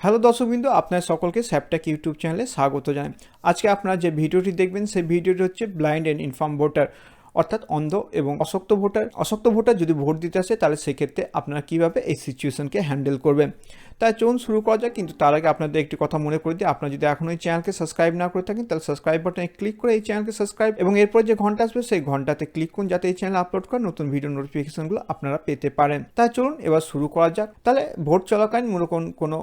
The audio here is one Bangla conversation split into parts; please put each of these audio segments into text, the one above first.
হ্যালো দর্শকবিন্দু আপনার সকলকে স্যাপটাক ইউটিউব চ্যানেলে স্বাগত জানাই। আজকে আপনারা যে ভিডিওটি দেখবেন, সেই ভিডিওটি হচ্ছে ব্লাইন্ড অ্যান্ড ইনফার্ম ভোটার অর্থাৎ অন্ধ এবং অশক্ত ভোটার। অশক্ত ভোটার যদি ভোট দিতে আসে, তাহলে সেক্ষেত্রে আপনারা কীভাবে এই সিচুয়েশনকে হ্যান্ডেল করবেন? তাই চলুন শুরু করা যাক, কিন্তু তার আগে আপনাদের একটি কথা মনে করে দিই। আপনারা যদি এখনও এই চ্যানেলকে সাবস্ক্রাইব না করে থাকেন, তাহলে সাবস্ক্রাইব বাটনে ক্লিক করে এই চ্যানেলকে সাবস্ক্রাইব এবং এরপর যে ঘণ্টা আসবে, সেই ঘন্টাতে ক্লিক করুন, যাতে এই চ্যানেল আপলোড করা নতুন ভিডিও নোটিফিকেশনগুলো আপনারা পেতে পারেন। তাই চলুন, এবার শুরু করা যাক। তাহলে ভোট চলাকালীন করুন কোনো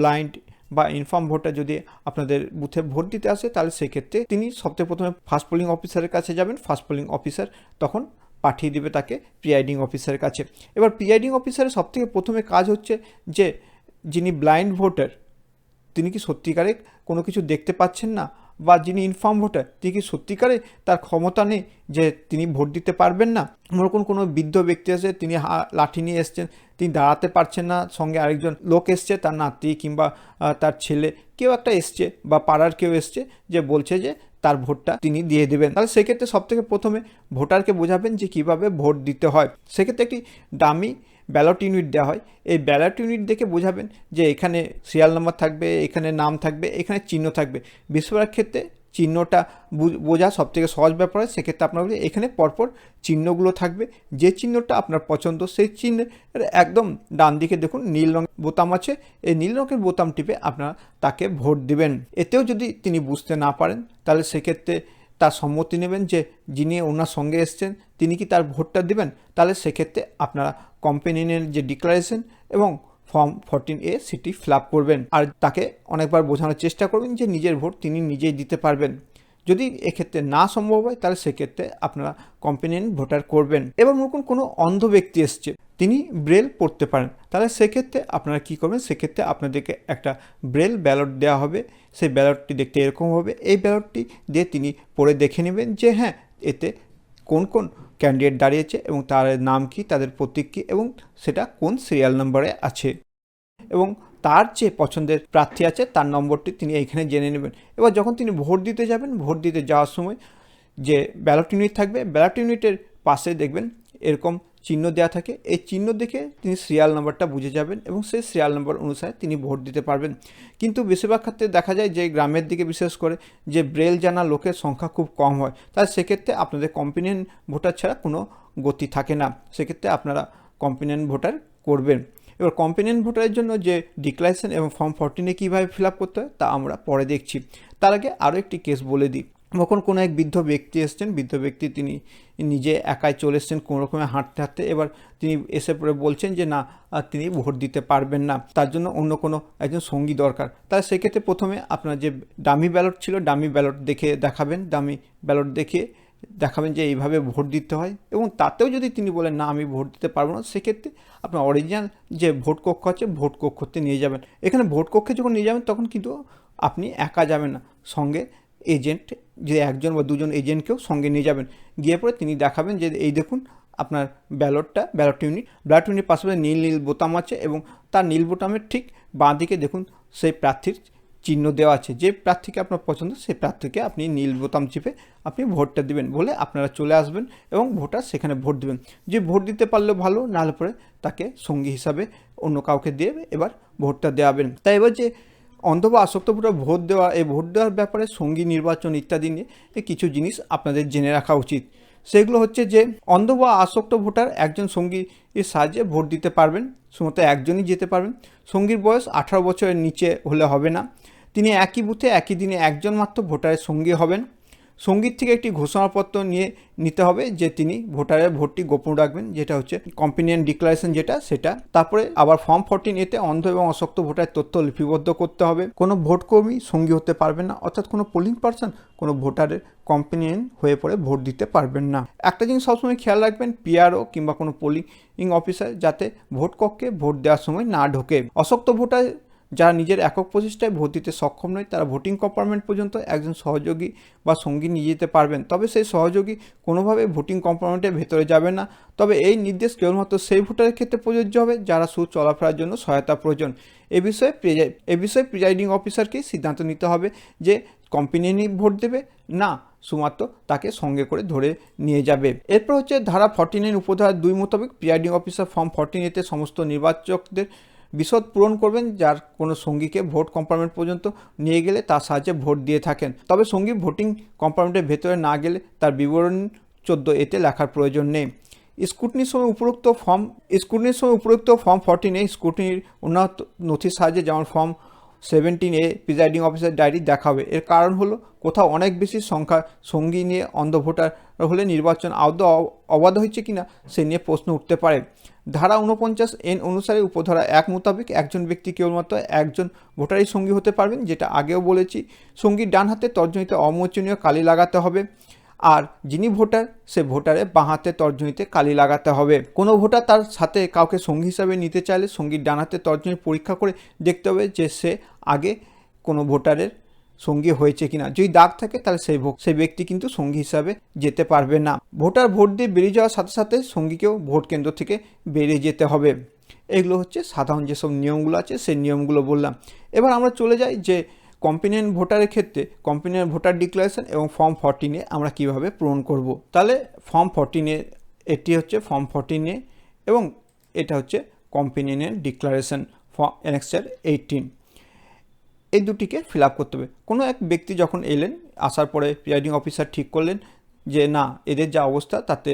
ব্লাইন্ড বা ইনফর্ম ভোটার যদি আপনাদের বুথে ভোট দিতে আসে, তাহলে সেক্ষেত্রে তিনি সবথেকে প্রথমে ফার্স্ট পোলিং অফিসারের কাছে যাবেন। ফার্স্ট পোলিং অফিসার তখন পাঠিয়ে দিবে তাকে প্রিয়াইডিং অফিসারের কাছে। এবার প্রিয়াইডিং অফিসারের সবথেকে প্রথমে কাজ হচ্ছে যে যিনি ব্লাইন্ড ভোটার, তিনি কি সত্যিকারে কোনো কিছু দেখতে পাচ্ছেন না? বা যিনি ইনফর্ম ভোটার, তিনি কি সত্যিকারে তার ক্ষমতা নেই যে তিনি ভোট দিতে পারবেন না? করুন কোনো বৃদ্ধ ব্যক্তি আছে, তিনি লাঠি নিয়ে এসছেন, তিনি দাঁড়াতে পারছেন না, সঙ্গে আরেকজন লোক এসছে, তার নাতি কিংবা তার ছেলে। কেউ একটা এসছে বা পাড়ার কেউ এসছে যে বলছে যে তার ভোটটা তিনি দিয়ে দেবেন। তাহলে সেক্ষেত্রে সব থেকে প্রথমে ভোটারকে বোঝাবেন যে কীভাবে ভোট দিতে হয়। সেক্ষেত্রে একটি দামি ব্যালট ইউনিট দেওয়া হয়। এই ব্যালট ইউনিট দেখে বোঝাবেন যে এখানে সিরিয়াল নাম্বার থাকবে, এখানে নাম থাকবে, এখানে চিহ্ন থাকবে। বেশিরভাগ ক্ষেত্রে চিহ্নটা বোঝা সব থেকে সহজ ব্যাপার হয়। সেক্ষেত্রে আপনার এখানে পরপর চিহ্নগুলো থাকবে। যে চিহ্নটা আপনার পছন্দ, সেই চিহ্নের একদম ডান দিকে দেখুন, নীল রঙের বোতাম আছে। এই নীল রঙের বোতাম টিপে আপনারা তাকে ভোট দিবেন। এতেও যদি তিনি বুঝতে না পারেন, তাহলে সেক্ষেত্রে তার সম্মতি নেবেন যে যিনি ওনার সঙ্গে এসছেন, তিনি কি তার ভোটটা দিবেন? তাহলে সেক্ষেত্রে আপনারা কোম্পানির যে ডিক্লারেশন এবং ফর্ম ফোরটিন এ সিটি ফিল করবেন। আর তাকে অনেকবার বোঝানোর চেষ্টা করবেন যে নিজের ভোট তিনি নিজেই দিতে পারবেন। যদি এক্ষেত্রে না সম্ভব হয়, তাহলে সেক্ষেত্রে আপনারা কম্পেনিয়েন্ট ভোটার করবেন। এবার মনে কোনো অন্ধ ব্যক্তি এসছে তিনি ব্রেল পড়তে পারেন। তাহলে সেক্ষেত্রে আপনারা কী করবেন? সেক্ষেত্রে আপনাদেরকে একটা ব্রেল ব্যালট দেওয়া হবে। সেই ব্যালটটি দেখতে এরকম হবে। এই ব্যালটটি দিয়ে তিনি পড়ে দেখে নেবেন যে হ্যাঁ এতে কোন কোন ক্যান্ডিডেট দাঁড়িয়েছে এবং তার নাম কি, তাদের প্রতীক কী এবং সেটা কোন সিরিয়াল নম্বরে আছে। এবং তার যে পছন্দের প্রার্থী আছে, তার নম্বরটি তিনি এইখানে জেনে নেবেন। এবার যখন তিনি ভোট দিতে যাবেন, ভোট দিতে যাওয়ার সময় যে ব্যালট ইউনিট থাকবে, ব্যালট ইউনিটের পাশে দেখবেন এরকম চিহ্ন দেওয়া থাকে। এই চিহ্ন দেখে তিনি সিরিয়াল নাম্বারটা বুঝে যাবেন এবং সেই সিরিয়াল নাম্বার অনুসারে তিনি ভোট দিতে পারবেন। কিন্তু বেশিরভাগ ক্ষেত্রে দেখা যায় যে গ্রামের দিকে বিশেষ করে যে ব্রেল জানা লোকের সংখ্যা খুব কম হয়, তাই সেক্ষেত্রে আপনাদের কম্পিনিয়ন ভোটার ছাড়া কোনো গতি থাকে না। সেক্ষেত্রে আপনারা কম্পিনিয়ন ভোটার করবেন। এবার কম্পিনিয়ন ভোটারের জন্য যে ডিক্লারেশন এবং ফর্ম ফোরটিনে কীভাবে ফিল আপ করতে হয় তা আমরা পরে দেখছি। তার আগে আরও একটি কেস বলে দিই। যখন কোনো এক বৃদ্ধ ব্যক্তি এসছেন, বৃদ্ধ ব্যক্তি তিনি নিজে একাই চলে এসছেন, কোনো রকমে হাঁটতে হাঁটতে। এবার তিনি এসে পড়ে বলছেন যে, না তিনি ভোট দিতে পারবেন না। তার জন্য অন্য কোনো একজন সঙ্গী দরকার। তাই সেক্ষেত্রে প্রথমে আপনার যে ডামি ব্যালট ছিল, ডামি ব্যালট দেখে দেখাবেন, ডামি ব্যালট দেখে দেখাবেন যে এইভাবে ভোট দিতে হয়। এবং তাতেও যদি তিনি বলেন, না, আমি ভোট দিতে পারব না, সেক্ষেত্রে আপনার অরিজিনাল যে ভোট কক্ষ আছে, ভোট কক্ষতে নিয়ে যাবেন। এখানে ভোট কক্ষে যখন নিয়ে যাবেন, তখন কিন্তু আপনি একা যাবেন না। সঙ্গে এজেন্ট যে একজন বা দুজন এজেন্টকেও সঙ্গে নিয়ে যাবেন। গিয়ে পরে তিনি দেখাবেন যে, এই দেখুন, আপনার ব্যালটটা, ব্যালট ইউনিট ব্যালট ইউনিট পাশাপাশি নীল নীল বোতাম আছে এবং তার নীল বোতামের ঠিক বাঁ দিকে দেখুন, সেই প্রার্থীর চিহ্ন দেওয়া আছে। যে প্রার্থীকে আপনার পছন্দ, সেই প্রার্থীকে আপনি নীল বোতাম চিপে আপনি ভোটটা দিবেন বলে আপনারা চলে আসবেন এবং ভোটার সেখানে ভোট দিবেন। যে ভোট দিতে পারলে ভালো নাহলে পরে তাকে সঙ্গী হিসাবে অন্য কাউকে দিয়ে এবার ভোটটা দেওয়াবেন তাই এবার যে অন্ধ বা আসক্ত ভোটার ভোট দেওয়া, এই ভোট দেওয়ার ব্যাপারে সঙ্গী, নির্বাচন ইত্যাদি নিয়ে কিছু জিনিস আপনাদের জেনে রাখা উচিত। সেগুলো হচ্ছে যে অন্ধ বা আসক্ত ভোটার একজন সঙ্গীর সাহায্যে ভোট দিতে পারবেন, শুধুমাত্র একজনই যেতে পারবেন। সঙ্গীর বয়স আঠারো বছরের নিচে হলে হবে না। তিনি একই বুথে একই দিনে একজন মাত্র ভোটারের সঙ্গী হবেন। সংগীত থেকে একটি ঘোষণাপত্র নিয়ে নিতে হবে যে তিনি ভোটারের ভোটটি গোপন রাখবেন, যেটা হচ্ছে কম্পিনিয়ন ডিক্লারেশন যেটা, সেটা। তারপরে আবার ফর্ম ফোরটিন এতে অন্ধ এবং অশক্ত ভোটারের তথ্য লিপিবদ্ধ করতে হবে। কোনো ভোটকর্মী সঙ্গী হতে পারবেন না, অর্থাৎ কোনো পোলিং পার্সন কোনো ভোটারের কম্পিনিয়ন হয়ে পড়ে ভোট দিতে পারবেন না। একটা জিনিস সবসময় খেয়াল রাখবেন পিআরও কিংবা কোনো পোলিং অফিসার যাতে ভোট কক্ষে ভোট দেওয়ার সময় না ঢোকে। অশক্ত ভোটার যারা নিজের একক প্রচেষ্টায় ভোট দিতে সক্ষম নয়, তারা ভোটিং কম্পার্টমেন্ট পর্যন্ত একজন সহযোগী বা সঙ্গী নিয়ে যেতে পারবেন। তবে সেই সহযোগী কোনোভাবে ভোটিং কম্পার্টমেন্টের ভেতরে যাবে না। তবে এই নির্দেশ কেবলমাত্র সেই ভোটারের ক্ষেত্রে প্রযোজ্য হবে, যারা সু চলাফেরার জন্য সহায়তা প্রয়োজন। এ বিষয়ে এ বিষয়ে প্রিজাইডিং অফিসারকেই সিদ্ধান্ত নিতে হবে যে কোম্পানি ভোট দেবে না, শুধুমাত্র তাকে সঙ্গে করে ধরে নিয়ে যাবে। এরপর হচ্ছে ধারা ফর্টি নাইন উপধারা দুই মোতাবেক প্রিজাইডিং অফিসার ফর্ম ফর্টিন এতে সমস্ত নির্বাচকদের বিশদ পূরণ করবেন যার কোনো সঙ্গীকে ভোট কম্পার্টমেন্ট পর্যন্ত নিয়ে গেলে তার সাহায্যে ভোট দিয়ে থাকেন। তবে সঙ্গী ভোটিং কম্পার্টমেন্টের ভেতরে না গেলে তার বিবরণ চোদ্দ এতে লেখার প্রয়োজন নেই। স্কুটনির সময় উপরোক্ত ফর্ম, স্কুটনির সময় উপরোক্ত ফর্ম ফর্টিনে স্কুটনির উন্নত নথির সাহায্যে যেমন form seventeen A presiding officer diary দেখাবে। এর কারণ হলো কোথাও অনেক বেশি সংখ্যা সঙ্গী নিয়ে অন্ধ ভোটার হলে নির্বাচন আদৌ অবাধ হয়েছে কিনা সে নিয়ে প্রশ্ন উঠতে পারে। ধারা উনপঞ্চাশ এন অনুসারে উপধারা এক মোতাবেক একজন ব্যক্তি কেবলমাত্র একজন ভোটারই সঙ্গী হতে পারবেন, যেটা আগেও বলেছি। সঙ্গীর ডান হাতে তর্জনীতে অমোচনীয় কালি লাগাতে হবে আর যিনি ভোটার, সে ভোটারে বাঁ হাতে তর্জনীতে কালি লাগাতে হবে। কোনো ভোটার তার সাথে কাউকে সঙ্গী হিসাবে নিতে চাইলে সঙ্গীর ডান হাতে তর্জনী পরীক্ষা করে দেখতে হবে যে সে আগে কোনো ভোটারের সঙ্গী হয়েছে কিনা। যদি দাগ থাকে, তাহলে সেই সেই ব্যক্তি কিন্তু সঙ্গী হিসাবে যেতে পারবে না। ভোটার ভোট দিয়ে বেরিয়ে যাওয়ার সাথে সাথে সঙ্গীকেও ভোট কেন্দ্র থেকে বেরিয়ে যেতে হবে। এগুলো হচ্ছে সাধারণ যেসব নিয়মগুলো আছে, সেই নিয়মগুলো বললাম। এবার আমরা চলে যাই যে কম্পিনিয়ন ভোটারের ক্ষেত্রে কম্পিনিয়ন ভোটার ডিক্লারেশন এবং ফর্ম ফর্টিনে আমরা কীভাবে পূরণ করব। তাহলে ফর্ম ফর্টিনে এটি হচ্ছে ফর্ম ফর্টিনে এবং এটা হচ্ছে কম্পিনিয়নের ডিক্লারেশন ফর্ম অ্যানেক্সার এইটিন। এই দুটিকে ফিল আপ করতে হবে। কোনো এক ব্যক্তি যখন এলেন, আসার পরে প্রিয়াইডিং অফিসার ঠিক করলেন যে, না, এদের যা অবস্থা, তাতে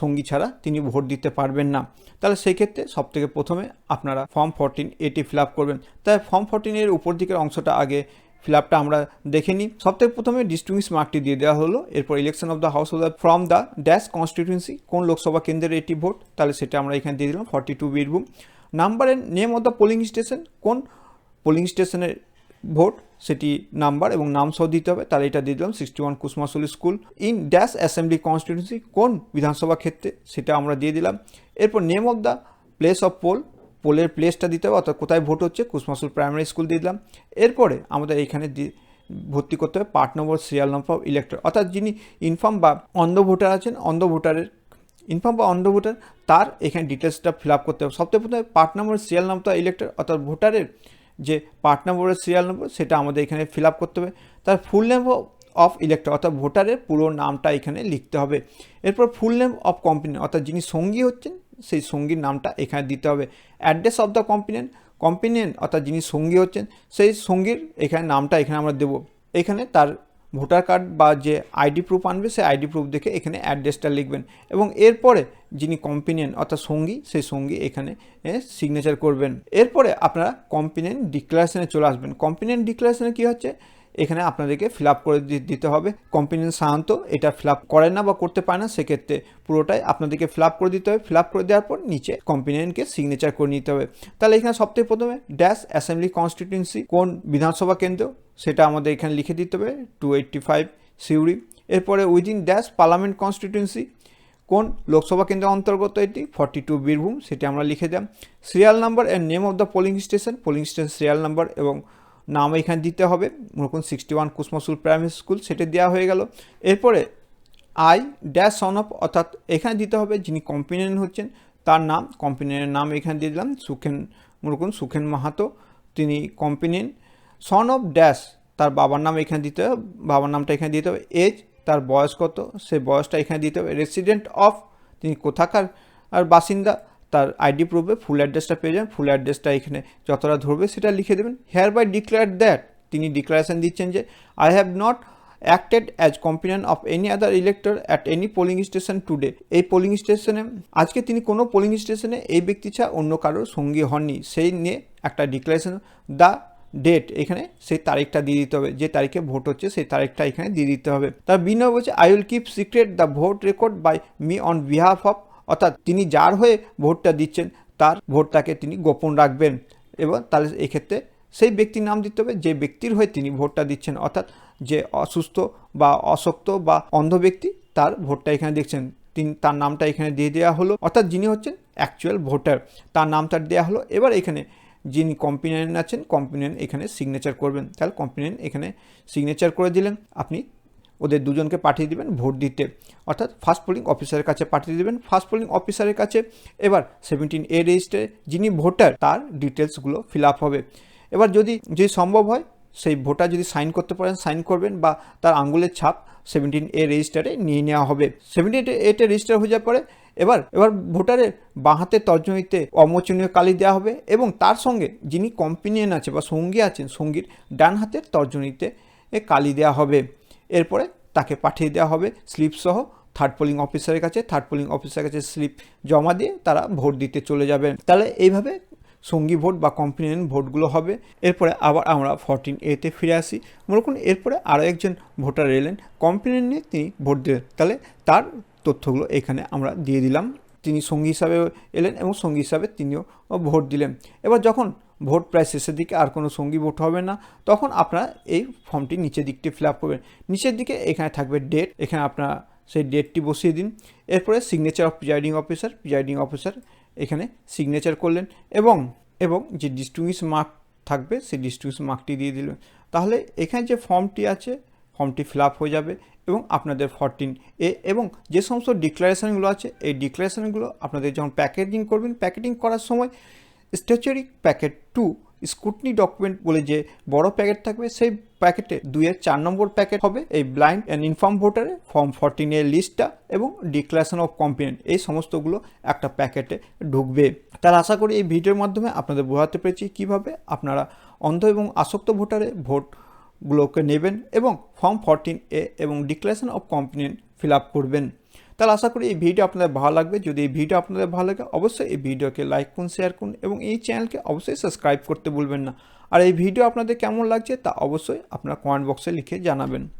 সঙ্গী ছাড়া তিনি ভোট দিতে পারবেন না। তাহলে সেই ক্ষেত্রে সব থেকে প্রথমে আপনারা ফর্ম ফোরটিন এটি ফিল আপ করবেন। তাই ফর্ম ফোরটিনের উপর দিকের অংশটা আগে ফিল আপটা আমরা দেখে নিই। সব থেকে প্রথমে ডিস্টিংস মার্কটি দিয়ে দেওয়া হলো। এরপর election of the house of the from the dash constituency কোন লোকসভা কেন্দ্রের এটি ভোট, তাহলে সেটা আমরা এখানে দিয়ে দিলাম forty two Birbhum. Number and name of the polling station কোন পোলিং স্টেশনের ভোট, সেটি নাম্বার এবং নাম সহ দিতে হবে। তাহলে এটা দিয়ে দিলাম sixty one Kusmasuli school. In dash assembly constituency কোন বিধানসভা ক্ষেত্রে, সেটা আমরা দিয়ে দিলাম। এরপর name of the place of poll, পোলের প্লেসটা দিতে হবে, অর্থাৎ কোথায় ভোট হচ্ছে কুসমাসুল প্রাইমারি স্কুল দিয়ে দিলাম। এরপরে আমাদের এখানে দি- ভর্তি করতে হবে part number serial number elector. অর্থাৎ যিনি ইনফর্ম বা অন্ধ ভোটার আছেন, অন্ধ ভোটারের, ইনফর্ম বা অন্ধ ভোটার, তার এখানে ডিটেলসটা ফিল আপ করতে হবে। সবথেকে প্রথমে part number serial number elector, অর্থাৎ ভোটারের যে পার্ট নম্বরের সিরিয়াল নম্বর সেটা আমাদের এখানে ফিল করতে হবে। তার ফুল নেম অফ ইলেক্টর অর্থাৎ ভোটারের পুরো নামটা এখানে লিখতে হবে। এরপর ফুল নেম অফ কম্পিনেন্ট অর্থাৎ যিনি সঙ্গী হচ্ছেন, সেই সঙ্গীর নামটা এখানে দিতে হবে। Address of the component companion অর্থাৎ যিনি সঙ্গী হচ্ছেন, সেই সঙ্গীর এখানে নামটা এখানে আমরা দেবো। এখানে তার ভোটার কার্ড বা যে আইডি প্রুফ আনবে, সেই আইডি প্রুফ দেখে এখানে অ্যাড্রেসটা লিখবেন। এবং এরপরে যিনি কম্পিনিয়ন অর্থাৎ সঙ্গী, সেই সঙ্গী এখানে সিগনেচার করবেন। এরপরে আপনারা কম্পিনিয়ন ডিক্লারেশনে চলে আসবেন। কম্পিনিয়ন ডিক্লারেশনে কী হচ্ছে? এখানে আপনাদেরকে ফিল করে দিতে হবে। কম্পিনিয়ন সাধারণত এটা ফিল করে না বা করতে পারে না, সেক্ষেত্রে পুরোটাই আপনাদেরকে ফিল করে দিতে হবে। ফিল করে দেওয়ার পর নিচে কম্পিনিয়নকে সিগনেচার করে নিতে হবে। তাহলে এখানে সবথেকে প্রথমে ড্যাশ অ্যাসেম্বলি কনস্টিটিউন্সি কোন বিধানসভা কেন্দ্র, সেটা আমাদের এখানে লিখে দিতে হবে টু এইট্টি ফাইভ সিউড়ি এরপরে উইদিন ড্যাশ পার্লামেন্ট কনস্টিটিউন্সি কোন লোকসভা কেন্দ্রের অন্তর্গত এটি ফর্টি টু বীরভূম, সেটি আমরা লিখে দিলাম। Serial number and name of the polling station polling station serial number এবং নাম এখানে দিতে হবে। মনে sixty one Kusmasul primary school সেটা দেওয়া হয়ে গেল। এরপরে আই ড্যাশ সন অফ অর্থাৎ এখানে দিতে হবে যিনি কম্পিনিয়ন হচ্ছেন, তার নাম কম্পিনিয়নের নাম এখানে দিয়ে দিলাম, সুখেন, মনে সুখেন মাহাতো, তিনি কম্পিনিয়ন সন অফ ড্যাশ তার বাবার নাম এখানে দিতে হবে, বাবার নামটা এখানে দিতে হবে। এজ তার বয়স কত সে বয়সটা এখানে দিতে হবে। রেসিডেন্ট অফ তিনি কোথাকার, আর বাসিন্দা তার আইডি প্রুফে ফুল অ্যাড্রেসটা পেয়ে যান। ফুল অ্যাড্রেসটা এখানে যতটা ধরবে সেটা লিখে দেবেন। হেয়ার বাই ডিক্লেয়ার দ্যাট তিনি ডিক্লারেশন দিচ্ছেন যে I have not acted as companion of any other elector at any polling station today এই পোলিং স্টেশনে আজকে তিনি কোনো পোলিং স্টেশনে এই ব্যক্তি ছাড়া অন্য কারোর সঙ্গী হননি। সেই নিয়ে একটা ডিক্লারেশন দ্য ডেট এখানে সেই তারিখটা দিয়ে দিতে হবে। যে তারিখে ভোট হচ্ছে সেই তারিখটা এখানে দিয়ে দিতে হবে। তার বিনয় বলছে I will keep secret the vote record by me on behalf of অর্থাৎ তিনি যার হয়ে ভোটটা দিচ্ছেন, তার ভোটটাকে তিনি গোপন রাখবেন এবং তাহলে এক্ষেত্রে সেই ব্যক্তির নাম দিতে হবে, যে ব্যক্তির হয়ে তিনি ভোটটা দিচ্ছেন, অর্থাৎ যে অসুস্থ বা অশক্ত বা অন্ধ ব্যক্তি তার ভোটটা এখানে দেখছেন। তিনি তার নামটা এখানে দিয়ে দেওয়া হলো, অর্থাৎ যিনি হচ্ছেন অ্যাকচুয়াল ভোটার তার নামটা দেওয়া হলো। এবার এখানে যিনি কম্পিনিয়ন আছেন কম্পিনিয়ন এখানে সিগনেচার করবেন। তাহলে কম্পিনিয়ন এখানে সিগনেচার করে দিলেন। আপনি ওদের দুজনকে পাঠিয়ে দিবেন, ভোট দিতে। অর্থাৎ ফার্স্ট পোলিং অফিসারের কাছে পাঠিয়ে দিবেন। ফার্স্ট পোলিং অফিসারের কাছে এবার সেভেন্টিন এ রেজিস্টারে যিনি ভোটার, তার ডিটেলসগুলো ফিল আপ হবে। এবার যদি যদি সম্ভব হয়, সেই ভোটার যদি সাইন করতে পারেন সাইন করবেন বা তার আঙ্গুলের ছাপ সেভেন্টিন এ রেজিস্টারে নিয়ে নেওয়া হবে। সেভেন্টিন এতে রেজিস্টার হয়ে যাওয়ার পরে এবার এবার ভোটারের বাঁ হাতের তর্জনীতে অমোচনীয় কালি দেওয়া হবে এবং তার সঙ্গে যিনি কম্পিনিয়ন আছে বা সঙ্গী আছেন, সঙ্গীর ডান হাতের তর্জনীতে কালি দেওয়া হবে। এরপরে তাকে পাঠিয়ে দেওয়া হবে স্লিপ সহ থার্ড পোলিং অফিসারের কাছে। থার্ড পোলিং অফিসারের কাছে স্লিপ জমা দিয়ে তারা ভোট দিতে চলে যাবেন। তাহলে এইভাবে সঙ্গী ভোট বা কম্পিনিয়ন ভোটগুলো হবে। এরপরে আবার আমরা ফরটিন এতে ফিরে আসি। মনে করুন এরপরে আরও একজন ভোটার এলেন। কম্পিনিয়ন নিয়ে তিনি ভোট দিলেন। তাহলে তার তথ্যগুলো এখানে আমরা দিয়ে দিলাম। তিনি সঙ্গী হিসাবে এলেন এবং সঙ্গী হিসাবে তিনিও ভোট দিলেন। এবার যখন ভোট প্রায় শেষের দিকে আর কোনো সঙ্গী ভোট হবে না। তখন আপনারা এই ফর্মটি নিচের দিকটি ফিল আপ করবেন। নিচের দিকে এখানে থাকবে ডেট এখানে আপনারা সেই ডেটটি বসিয়ে দিন। এরপরে signature of presiding officer presiding officer এখানে সিগনেচার করলেন এবং এবং যে ডিস্টিংগুইশ মার্ক থাকবে সেই ডিস্টিংগুইশ মার্কটি দিয়ে দিলেন। তাহলে এখানে যে ফর্মটি আছে, ফর্মটি ফিল আপ হয়ে যাবে এবং আপনাদের ফরটিন এ এবং যে সমস্ত ডিক্লারেশানগুলো আছে, এই ডিক্লারেশানগুলো আপনাদের যখন প্যাকেটিং করবেন প্যাকেটিং করার সময় statutory packet two, scrutiny document বলে যে বড় প্যাকেট থাকবে, সেই প্যাকেটে দুইয়ের চার নম্বর প্যাকেট হবে এই ব্লাইন্ড অ্যান্ড ইনফর্ম ভোটারে, ফর্ম ফোরটিনের লিস্টটা এবং ডিক্লারেশন অফ কম্পিনেন্ট এই সমস্তগুলো একটা প্যাকেটে ঢুকবে। তার আশা করি এই ভিডিওর মাধ্যমে আপনাদের বোঝাতে পেরেছি কীভাবে আপনারা অন্ধ এবং আসক্ত ভোটারে ভোটগুলোকে নেবেন এবং ফর্ম ফোরটিন এ এবং ডিক্লারেশন অফ কম্পিনেন্ট ফিল আপ করবেন। তাহলে আশা করি এই ভিডিও আপনাদের ভালো লাগবে। যদি এই ভিডিও আপনাদের ভালো লাগে, অবশ্যই এই ভিডিওকে লাইক করুন, শেয়ার করুন এবং এই চ্যানেলকে অবশ্যই সাবস্ক্রাইব করতে ভুলবেন না। আর এই ভিডিও আপনাদের কেমন লাগছে তা অবশ্যই আপনার কমেন্ট বক্সে লিখে জানাবেন।